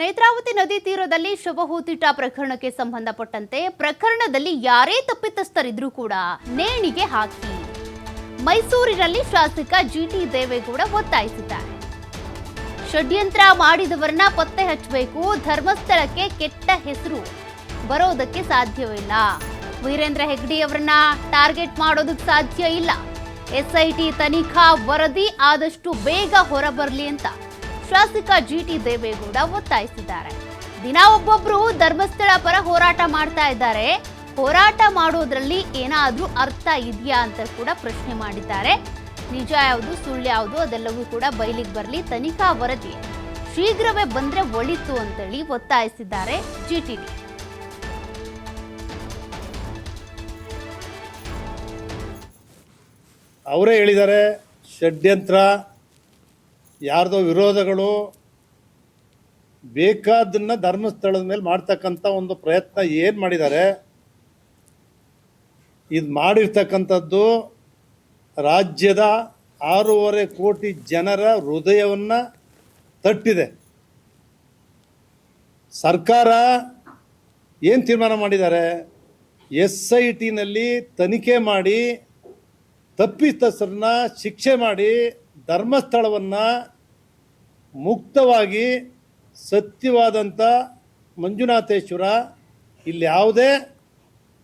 ನೇತ್ರಾವತಿ ನದಿ ತೀರದಲ್ಲಿ ಶವಹೂತಿಟ ಪ್ರಕರಣಕ್ಕೆ ಸಂಬಂಧಪಟ್ಟಂತೆ ಪ್ರಕರಣದಲ್ಲಿ ಯಾರೇ ತಪ್ಪಿತಸ್ಥರಿದ್ರೂ ಕೂಡ ನೇಣಿಗೆ ಹಾಕಿ. ಮೈಸೂರಿನಲ್ಲಿ ಶಾಸಕ ಜಿಟಿ ದೇವೇಗೌಡ ಒತ್ತಾಯಿಸಿದ್ದಾರೆ. ಷಡ್ಯಂತ್ರ ಮಾಡಿದವರನ್ನ ಪತ್ತೆ ಹಚ್ಚಬೇಕು, ಧರ್ಮಸ್ಥಳಕ್ಕೆ ಕೆಟ್ಟ ಹೆಸರು ಬರೋದಕ್ಕೆ ಸಾಧ್ಯವಿಲ್ಲ. ವೀರೇಂದ್ರ ಹೆಗ್ಡಿ ಅವರನ್ನ ಟಾರ್ಗೆಟ್ ಮಾಡೋದಕ್ಕೆ ಸಾಧ್ಯ ಇಲ್ಲ. ಎಸ್ಐಟಿ ತನಿಖಾ ವರದಿ ಆದಷ್ಟು ಬೇಗ ಹೊರಬರಲಿ ಅಂತ ಶಾಸಕ ಜಿಟಿ ದೇವೇಗೌಡ ಒತ್ತಾಯಿಸಿದ್ದಾರೆ. ದಿನ ಒಬ್ಬೊಬ್ರು ಧರ್ಮಸ್ಥಳ ಪರ ಹೋರಾಟ ಮಾಡ್ತಾ ಇದ್ದಾರೆ. ಹೋರಾಟ ಮಾಡೋದ್ರಲ್ಲಿ ಏನಾದ್ರೂ ಅರ್ಥ ಇದೆಯಾ ಅಂತ ಕೂಡ ಪ್ರಶ್ನೆ ಮಾಡಿದ್ದಾರೆ. ನಿಜ ಯಾವುದು, ಸುಳ್ಳು ಯಾವುದು ಅದೆಲ್ಲವೂ ಕೂಡ ಬಯಲಿಗೆ ಬರಲಿ ತನಿಖಾ ವರದಿ ಶೀಘ್ರವೇ ಬಂದ್ರೆ ಒಳಿತು ಅಂತೇಳಿ ಒತ್ತಾಯಿಸಿದ್ದಾರೆ ಜಿಟಿ. ಅವರೇ ಹೇಳಿದ್ದಾರೆ, ಷಡ್ಯಂತ್ರ ಯಾರ್ದೋ ವಿರೋಧಗಳು ಬೇಕಾದನ್ನ ಧರ್ಮಸ್ಥಳದ ಮೇಲೆ ಮಾಡ್ತಕ್ಕಂಥ ಒಂದು ಪ್ರಯತ್ನ ಏನು ಮಾಡಿದ್ದಾರೆ? ಇದು ಮಾಡಿರ್ತಕ್ಕಂಥದ್ದು ರಾಜ್ಯದ ಆರೂವರೆ ಕೋಟಿ ಜನರ ಹೃದಯವನ್ನು ತಟ್ಟಿದೆ. ಸರ್ಕಾರ ಏನು ತೀರ್ಮಾನ ಮಾಡಿದ್ದಾರೆ? ಎಸ್ ಐ ಟಿನಲ್ಲಿ ತನಿಖೆ ಮಾಡಿ ತಪ್ಪಿತಸ್ಥರನ್ನ ಶಿಕ್ಷೆ ಮಾಡಿ ಧರ್ಮಸ್ಥಳವನ್ನು ಮುಕ್ತವಾಗಿ ಸತ್ಯವಾದಂಥ ಮಂಜುನಾಥೇಶ್ವರ ಇಲ್ಲಿ ಯಾವುದೇ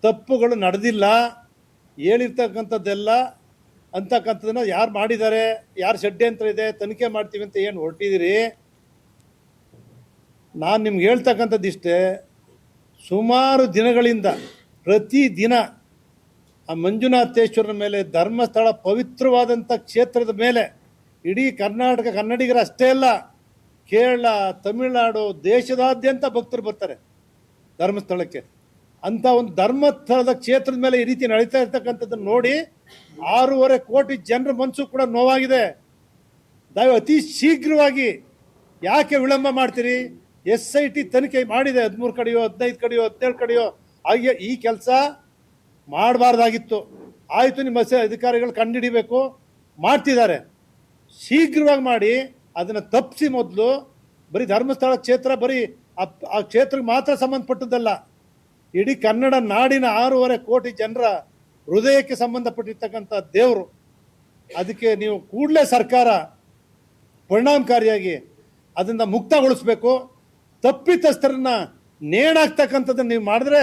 ತಪ್ಪುಗಳು ನಡೆದಿಲ್ಲ, ಹೇಳಿರ್ತಕ್ಕಂಥದ್ದೆಲ್ಲ ಅಂತಕ್ಕಂಥದ್ದನ್ನ ಯಾರು ಮಾಡಿದ್ದಾರೆ, ಯಾರು ಷಡ್ಯಂತ್ರ ಇದೆ, ತನಿಖೆ ಮಾಡ್ತೀವಿ ಅಂತ ಏನು ಹೊರಟಿದ್ದೀರಿ ನಾನು ನಿಮ್ಗೆ ಹೇಳ್ತಕ್ಕಂಥದ್ದು ಇಷ್ಟೇ ಸುಮಾರು ದಿನಗಳಿಂದ ಪ್ರತಿದಿನ ಆ ಮಂಜುನಾಥೇಶ್ವರನ ಮೇಲೆ ಧರ್ಮಸ್ಥಳ ಪವಿತ್ರವಾದಂಥ ಕ್ಷೇತ್ರದ ಮೇಲೆ ಇಡೀ ಕರ್ನಾಟಕ ಕನ್ನಡಿಗರ ಅಷ್ಟೇ ಅಲ್ಲ, ಕೇರಳ, ತಮಿಳುನಾಡು ದೇಶದಾದ್ಯಂತ ಭಕ್ತರು ಬರ್ತಾರೆ ಧರ್ಮಸ್ಥಳಕ್ಕೆ. ಅಂತ ಒಂದು ಧರ್ಮಸ್ಥಳದ ಕ್ಷೇತ್ರದ ಮೇಲೆ ಈ ರೀತಿ ನಡೀತಾ ಇರ್ತಕ್ಕಂಥದ್ದನ್ನು ನೋಡಿ ಆರೂವರೆ ಕೋಟಿ ಜನರ ಮನಸ್ಸು ಕೂಡ ನೋವಾಗಿದೆ. ದಯವು ಅತಿ ಶೀಘ್ರವಾಗಿ ಯಾಕೆ ವಿಳಂಬ ಮಾಡ್ತೀರಿ? ಎಸ್ ಐ ಟಿ ತನಿಖೆ ಮಾಡಿದೆ, ಹದಿಮೂರು ಕಡೆಯೋ, ಹದಿನೈದು ಕಡೆಯೋ, ಹದಿನೇಳು ಕಡೆಯೋ. ಹಾಗೆ ಈ ಕೆಲಸ ಮಾಡಬಾರ್ದಾಗಿತ್ತು. ಆಯಿತು, ನಿಮ್ಮ ಅಧಿಕಾರಿಗಳು ಕಂಡುಹಿಡಿಬೇಕು. ಮಾಡ್ತಿದ್ದಾರೆ. ಶೀಘ್ರವಾಗಿ ಮಾಡಿ ಅದನ್ನು ತಪ್ಪಿಸಿ ಮೊದಲು. ಬರೀ ಧರ್ಮಸ್ಥಳ ಕ್ಷೇತ್ರ, ಬರೀ ಆ ಕ್ಷೇತ್ರಕ್ಕೆ ಮಾತ್ರ ಸಂಬಂಧಪಟ್ಟದ್ದಲ್ಲ. ಇಡೀ ಕನ್ನಡ ನಾಡಿನ ಆರೂವರೆ ಕೋಟಿ ಜನರ ಹೃದಯಕ್ಕೆ ಸಂಬಂಧಪಟ್ಟಿರ್ತಕ್ಕಂಥ ದೇವರು. ಅದಕ್ಕೆ ನೀವು ಕೂಡಲೇ ಸರ್ಕಾರ ಪರಿಣಾಮಕಾರಿಯಾಗಿ ಅದನ್ನು ಮುಕ್ತಗೊಳಿಸ್ಬೇಕು. ತಪ್ಪಿತಸ್ಥರನ್ನ ನೇಣಾಕ್ತಕ್ಕಂಥದ್ದನ್ನು ನೀವು ಮಾಡಿದ್ರೆ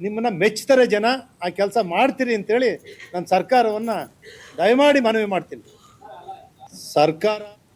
ನಿಮ್ಮನ್ನ ಮೆಚ್ಚುತ್ತಾರೆ ಜನ. ಆ ಕೆಲಸ ಮಾಡ್ತೀರಿ ಅಂತೇಳಿ ನನ್ನ ಸರ್ಕಾರವನ್ನು ದಯಮಾಡಿ ಮನವಿ ಮಾಡ್ತೀನಿ. ಸರ್ಕಾರ